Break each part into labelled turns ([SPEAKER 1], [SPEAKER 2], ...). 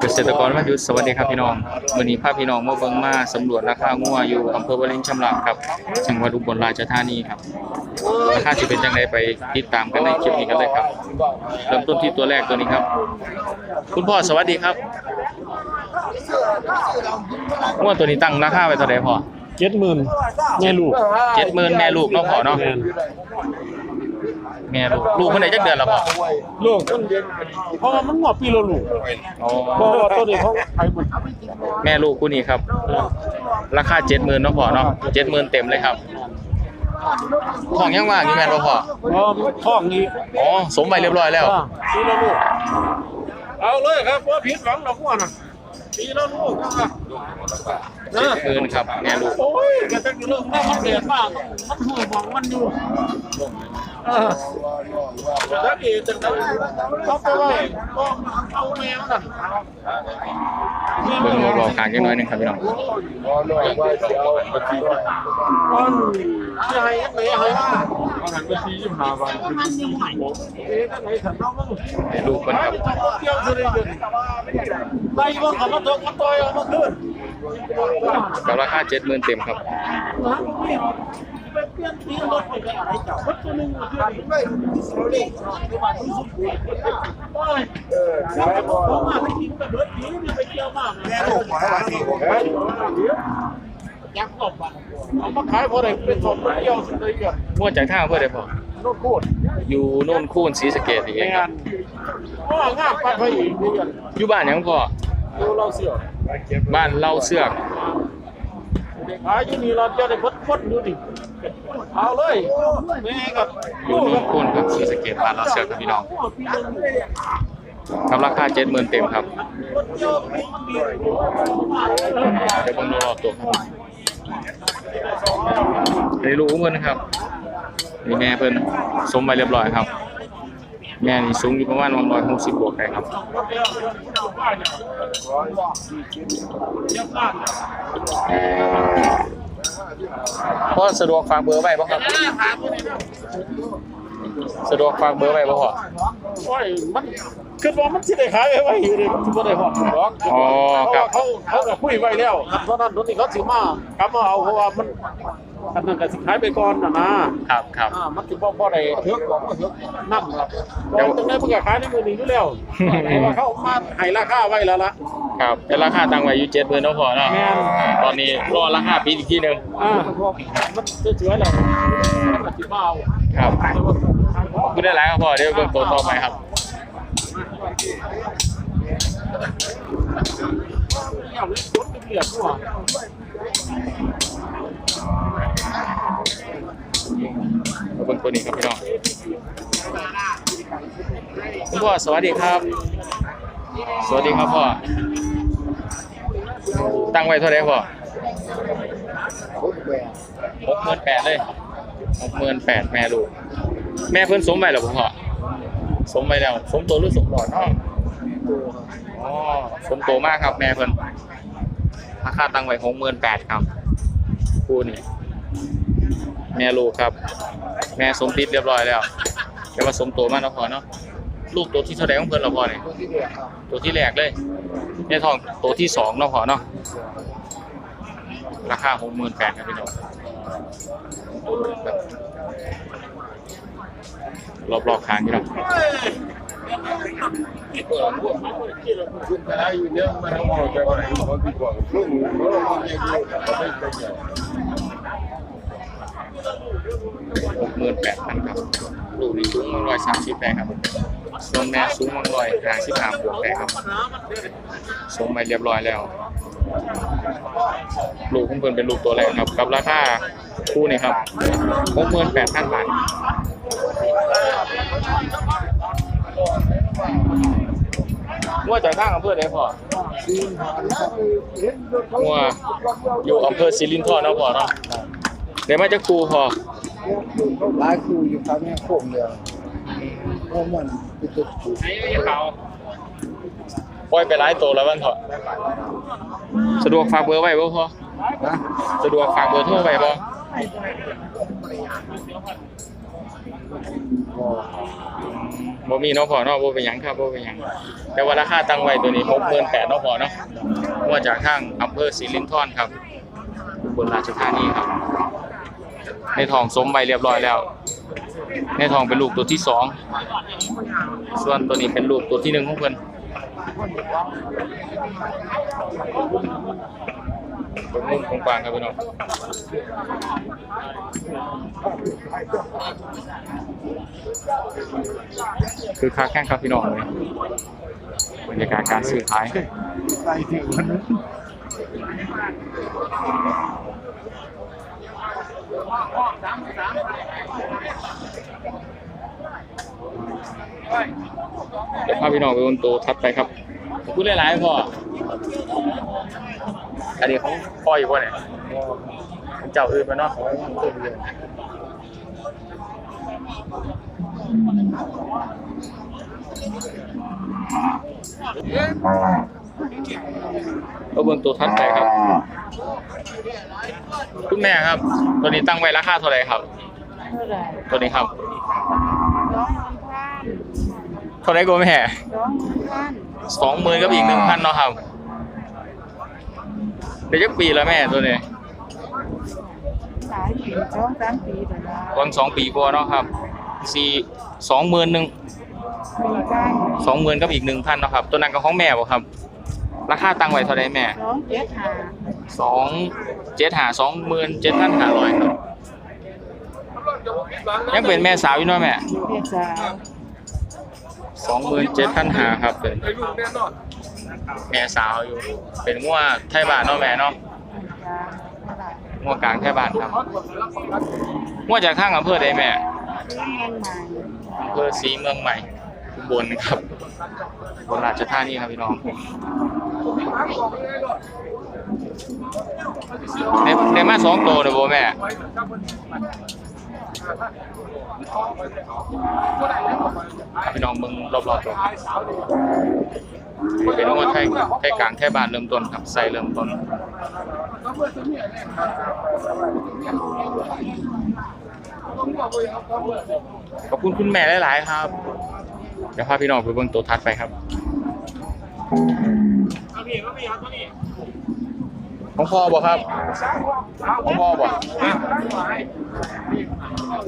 [SPEAKER 1] เกษตรกรวันหยุดสวัสดีครับพี่น้องวันนี้พาพี่น้องมาเบิ่งมาสำรวจราคางัวอยู่อำเภอวารินชำราบครับจังหวัดอุบลราชธานีครับราคาสิเป็นจังไดไปติดตามกันในคลิปนี้กันเลยครับ เริ่มต้นที่ตัวแรกตัวนี้ครับ คุณพ่อสวัสดีครับงัวตัวนี้ตั้งราคาไว้เท่าไหร่พ่อ
[SPEAKER 2] เจ็ดหมื่นแม่ลูก
[SPEAKER 1] 70,000แม่ลูกเนาะพ่อเนาะ
[SPEAKER 2] แม่น
[SPEAKER 1] แม่ลูกลูกเพิ่นได้จักเดือนแล้วพ่อ
[SPEAKER 2] ลูกต้นเพราะว่ามันงอกปีละลูก
[SPEAKER 1] อ๋อ
[SPEAKER 2] เพราะว่าต้นนี้เขาไอ้บุญ
[SPEAKER 1] แม่ลูกคู่นี้ครับ ราคา70,000เนาะพ่อเนาะ70,000เต็มเลยครับของยังว่างอยู่แม่นบ่พ่อ
[SPEAKER 2] เพราะมันท้องนี้
[SPEAKER 1] อ๋อสมไปเรียบร้อยแล้ว
[SPEAKER 2] อ่าปีละลูกเอาเลยครับว่าผิดหวังดอกว่าน่ะปีละลูกนะ
[SPEAKER 1] เจ็ดหมื่นครับแม่ลูก
[SPEAKER 2] โอ้ยกระจังอยู่เรื่องแม่มันเดือดมากมันหัวหมองมันอยู่เออ แล้วเอ๋จังเลยเขาไปไว้ก็เอาแมวน่ะ
[SPEAKER 1] เบิ่งรอกางจังน้อยหนึงครับพี่น้อง
[SPEAKER 2] มันจะให้ไหนให้ว่าหันไปชี้ยิ้มหาวันคือเอ๊ะไหนฉันเอาบ้าง
[SPEAKER 1] แม่ลูกเพิ่นครับ
[SPEAKER 2] เที่ยวสุรินทร์ไปบ้างขับรถตกมาต่อยเอามาขึ้น
[SPEAKER 1] กับราคาเจ็ดหมื่นเต็มครับ
[SPEAKER 2] ไปเปลี่ยนรถไปกันอะไรจับรถตัวนึงมาขึ้นไม่รู้ดิไปบ้าที่สุดไปเออผมมาไปกินกับรถผีนี่ไปเที่ยวมากแม่ลูกมาที่ผมยักษ์ตบอะเอามาขายพอได้เป็นสมเที่ยวสุดเลยกัน
[SPEAKER 1] วดจากทาเพื่อได้พอ
[SPEAKER 2] โน่นคตร
[SPEAKER 1] อยู่โน่นคูนศรีสะเกษอีกเองค
[SPEAKER 2] งา
[SPEAKER 1] รับ
[SPEAKER 2] นว่างามปัดไปอีก
[SPEAKER 1] อยู่บ้านยังพ่อ
[SPEAKER 2] ดูเราเสือ
[SPEAKER 1] บ้านเล่าเสือก
[SPEAKER 2] เด็กหายอยู่นี่เราจะได้พดพดดูดิ เอาเลยแม่กับ
[SPEAKER 1] อยู่โน่นคูนครับศรีสะเกษบ้านเล่าเสือกครับพี่น้องกับราคาเจ็ดหมื่นเต็มครับเดี๋ยวเบิ่งดูรอบตัวครับนี่ลูกเพิ่นครับนี่แม่เพิ่นสมไปเรียบร้อยครับ แม่นี่สูงอยู่ประมาณ160บวกได้ครับ พ่อสะดวกฝากเบอร์ไว้บ่ครับ สะดวกฝากเบอร์ไว้บ่พ่อ
[SPEAKER 2] โอ้ยมันคือว่ามันสิได้ขายไว้อยู่ดิมันสิบ่ได้ฮอดหรอก
[SPEAKER 1] อ๋อครับ
[SPEAKER 2] เขาเขาก็คุยไว้แล้วเพราะนั้นตรงนี้เขาสิมากลับมาเอาเพราะว่ามัน อันนั้นก็สิขายไปก่อนน่ะนะครับ
[SPEAKER 1] ครับ
[SPEAKER 2] อ่ามันสิบ่บ่ได้เทือกบ่เทือกนำครับเพราะว่าตรงนี้มันก็ขายในมือนี้อยู่แล้วเพราะว่าเขามาให้ราคาไว้แล้วล่ะ
[SPEAKER 1] ครับแต่ราคาตั้งไว้อยู่70,000เนาะพ่อเนาะ
[SPEAKER 2] แม่น
[SPEAKER 1] ตอนนี้รอราคาปีอีกทีหนึง
[SPEAKER 2] อ่ามันสวยๆแล้วมันก็สิมาเอา
[SPEAKER 1] ครับขอบคุณได้หลายครับพ่อเดี๋ยวเบิ่งตัวต่อไปครับ
[SPEAKER 2] เอาเลยรถเรียบๆตัว
[SPEAKER 1] เบิ่งตัวนี้ครับพี่น้องคุณพ่อสวัสดีครับ สวัสดีครับพ่อ ตั้งไว้เท่าไหร่พ่อหกหมื่นแปดเลยหกหมื่นแปดแม่ลูก แม่เพิ่นสมไว้แล้วบ่พ่อสมไว้แล้ว สมโตหรือสมหลอดเนาะอ๋อสมโตมากครับแม่เพิ่นราคาตั้งไว้หกหมื่นแปดครับ คู่นี้ แม่ลูกครับ แม่สมติดเรียบร้อยแล้วแต่ว่าสมโตมาเนาะพอเนาะลูกตัวที่เท่าไหร่ของเพิ่นเราพอเนี่ยตัวที่แรกเลยในทองตัวที่สองเนาะพอเนาะราคาหกหมื่นแปดครับพี่น้องรอบรอบๆคางพี่น้อง หกหมื่นแปดพันครับลูกนี่สูงมันร้อยสามสิบได้ครับส่วนแม่สูงมันร้อยห้าสิบห้าบวกได้ครับสมไปเรียบร้อยแล้ว ลูกของเพิ่นเป็นลูกตัวแรกครับ กับราคาคู่นี่ครับหกหมื่นแปดพันบาทงัวจากทางอำเภอไหนพ่องัวอยู่อำเภอสิรินธรเนาะพ่อเนาะเดี๋ยวมาจากครูพ่อ
[SPEAKER 3] หลายครูอยู่ครับเนี่ยโค้งเดียวเพราะมันเป็นจุดครู
[SPEAKER 1] ไอ้เขาปล่อยไปหลายตัวแล้วบ้างเถอะสะดวกฝากเบอร์ไว้บ่พอะสะดวกฝากเบอร์โทรไว้บ่
[SPEAKER 3] ก็
[SPEAKER 1] บ่มีเนาะพอเนาะบ่เป็นหยังครับบ่เป็นหยัง แต่ว่าราคาตั้งไว้ตัวนี้68,000เนาะพอเนาะมาจากทางอำเภอศรีลินทรครับบลราชธานีครับ ในทองสมใบเรียบร้อยแล้ว ในทองเป็นลูกตัวที่สองส่วนตัวนี้เป็นลูกตัวที่หนึ่งของเพิ่อนเป็นมุมของกวางครับพี่น้องคือค้าแข่งครับพี่น้องเลยบรรยากาศการซื้อขาย
[SPEAKER 3] ใส่ถึงมัน
[SPEAKER 1] เดี๋ยว พาพี่น้องไปบนโตะทัดไปครับพูดหลายๆพ่ออันนี้ของพ่ออยู่ป่ะเนี่ยของเจ้าอื่นไปเนาะก็เบิ่งตัวทัดไปครับ คุณแม่ครับ ตัวนี้ตั้งไว้ราคาเท่าไหร่ครับ
[SPEAKER 4] เท่าไหร่
[SPEAKER 1] ตัวนี้ครับ
[SPEAKER 4] สองพัน
[SPEAKER 1] เท่าไหร่ก็แม่
[SPEAKER 4] สองพัน
[SPEAKER 1] สองหมื่นกับอีกหนึ่งพันเนาะครับเดี๋ยวจะปีแล้วแม่ตัวนี้
[SPEAKER 4] สายปีสองสามปีเดี๋ยวนะ
[SPEAKER 1] วันสองปีกว่าเนาะครับสี่สองหมื่นหนึ่ง
[SPEAKER 4] ปีกัน
[SPEAKER 1] สองหมื่นกับอีกหนึ่งพันเนาะครับ ตัวนั้นก็ของแม่บ่ครับ ราคาตั้งไว้เท่าไหร่แม่
[SPEAKER 4] สองเจ็ดห้า
[SPEAKER 1] สองเจ็ดหาสองหมื่นเจ็ดพันห้าร้อยครับยังเป็นแม่สาวอยู่เนาะแม่
[SPEAKER 4] เพียสาว
[SPEAKER 1] สองหมื่นเจ็ดพันหาครับเป็นแม่สาวอยู่ เป็นงัวไทยบ้านเนาะแม่เนาะ
[SPEAKER 4] ยาเท่าไหร่
[SPEAKER 1] งัวกลางไทยบ้านครับงัวจากข้างอำเภอใดแม่
[SPEAKER 4] อเงินใหม
[SPEAKER 1] อำเภอศรีเมืองใหม่บลครับบลราชธานีครับพี่น้องได้มาสองโตเลยโบแม่ พี่น้องมึงรอบๆตัวเป็นว่าไทยไทยกลางไทยบ้านเริ่มต้นครับใส่เริ่มต้นขอบคุณคุณแม่หลายๆครับ เดี๋ยวพาพี่น้องไปเบิ่งตัวทัดไปครับ ของพ่อบ่ครับ ของพ่อบ่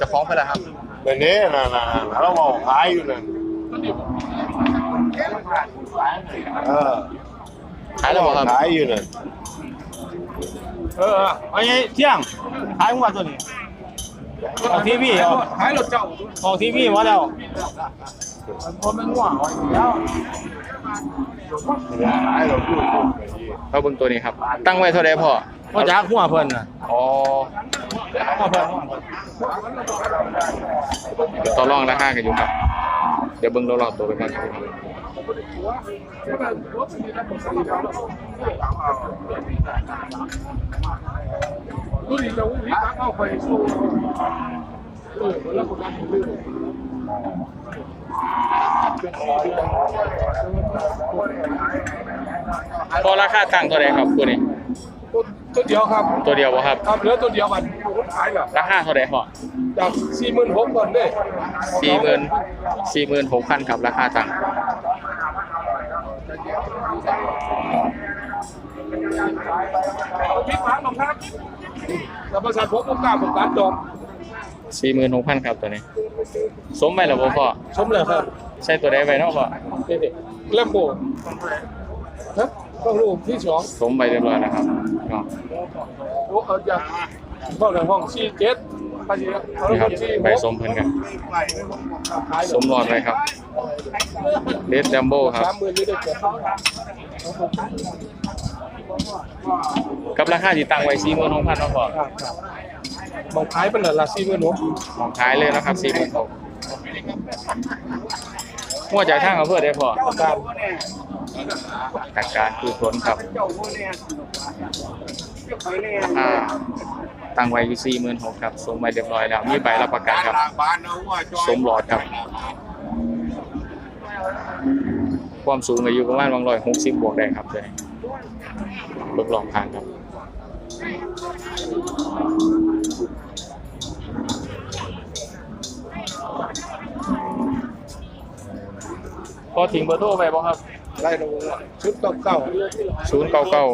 [SPEAKER 1] จะฟ้องไปแล้วครับ
[SPEAKER 5] เดี๋ยวนี้นะนะเราบอกขายอยู่นั่นเออ
[SPEAKER 1] ขายแล้วบ่ครับ
[SPEAKER 5] ขายอยู่นั่น
[SPEAKER 2] เออไอ้เที่ยงขายหัวตัวนี้ออกทีวีออกขายรถเจ้าออกทีวีมาแล้ว คนมันหัวแล้ว
[SPEAKER 5] ขายเราพูดถูกไปดี
[SPEAKER 1] เราเบิ่งตัวนี้ครับ ตั้งไว้เท่าใดพ่อ
[SPEAKER 2] ว่าจาหัวเพิ่นน่ะ
[SPEAKER 1] อ๋อ
[SPEAKER 2] หัวเพิ่น
[SPEAKER 1] เดี๋ยวต่อรองราคากันอยู่ครับ เดี๋ยวเบิ่งรอบๆตัวไปก่อนครับ
[SPEAKER 2] นนี้เราวิพากเอาไปสู้
[SPEAKER 1] พอราคาตั้งเท่าใดครับตัวนี้
[SPEAKER 2] ตัวเดียวครับ
[SPEAKER 1] ตัวเดียวบ่ครับ
[SPEAKER 2] ครับเหลือตัวเดียวมันขายแบบ
[SPEAKER 1] ราคาเท่าใดพ่อ
[SPEAKER 2] จากสี่หมื่นหกก่อนเด้
[SPEAKER 1] สี่หมื่นสี่หมื่นหกพันครับราคาตั้ง
[SPEAKER 2] พี่ฟ้าหรอกครับแล้วประชาชนผมกล้าผมการดอก
[SPEAKER 1] สี่หมื่นหกพันครับตัวนี้ สมไปแล้วบ่พ่อ
[SPEAKER 2] ชมเลยครับ
[SPEAKER 1] ใช่ตัวใดไปเนาะพ่อ
[SPEAKER 2] นี่ดิเล่มโบฮะต้องรูปที่สอง
[SPEAKER 1] สมไปเรียบร้อยแล้วครับเนาะ
[SPEAKER 2] โอ้เอาจากห้องในห้องสี่เจ็ดภาษีเขา
[SPEAKER 1] นี่ครับ
[SPEAKER 2] สี่
[SPEAKER 1] ใบสมเพิ่นกัน
[SPEAKER 2] ขาย
[SPEAKER 1] สมรอดเลยครับเดดดัมโบครับ
[SPEAKER 2] สามหมื่นนี่ได้เจ็ด
[SPEAKER 1] กับราคาที่ตั้งไว้สี่หมื่นหกพันเนาะพ่อ
[SPEAKER 2] ครับครับ มองขายเป็นเหรอละสี่หมื่นหก
[SPEAKER 1] ของขายเลยนะครับสี่หมื่นหกหัวจากทางอำเภอได้พอ
[SPEAKER 2] การ
[SPEAKER 1] ตักการคือผลครับราคาตั้งไว้อยู่สี่หมื่นหกครับสมไปเรียบร้อยแล้ว มีใบรับประกันครับสมหลอดครับ ความสูงอายุประมาณวังร้อยหกสิบบวกได้ครับเลยเบิกลองทางครับ พอทิ้งเบอร์โทรไปบ่ครับ
[SPEAKER 3] ไล่ลงชุดเก้าเก้า
[SPEAKER 1] ศูนย์เก้าเก้า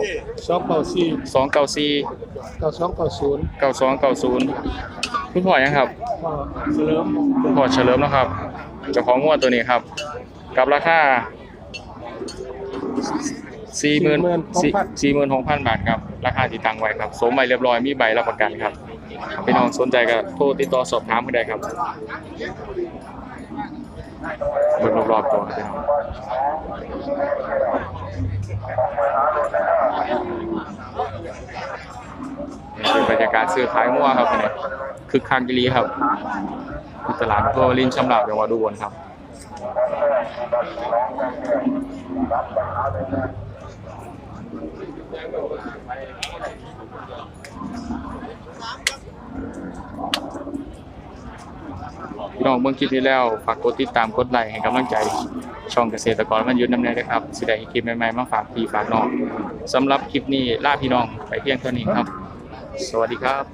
[SPEAKER 3] สองเก้าสี่
[SPEAKER 1] สองเก้าสี่
[SPEAKER 3] เก้าสองเก้าศูนย์
[SPEAKER 1] เก้าสองเก้าศูนย์คุณพ่อยังครับ
[SPEAKER 3] ก็เสริม
[SPEAKER 1] คุณพ่อเฉลิมนะครับเจ้าของงวดตัวนี้ครับ กับราคาสี่หมื่นสี่หมื่นหกพันบาทครับ ราคาที่ตั้งไว้ครับสมใบเรียบร้อยมีใบรับประกันครับพี่น้องสนใจก็โทรติดต่อสอบถามกันได้ครับเบิ่งรอบๆตัวครับพี่น้องนี่เป็นบรรยากาศซื้อขายงัวครับเนี่ยคึกคักอีหลีครับตลาดโพลินชำราบจังหวัดอุบลครับ พี่น้องเบิ่งคลิปนี้แล้วฝากกดติดตามกดไลค์ให้กำลังใจช่องเกษตรกรมันยุทธนำเนินนะครับสิได้คลิปใหม่ๆมาฝากพี่ฝากน้องสำหรับคลิปนี้ลาพี่น้องไปเพียงเท่านี้ครับ สวัสดีครับ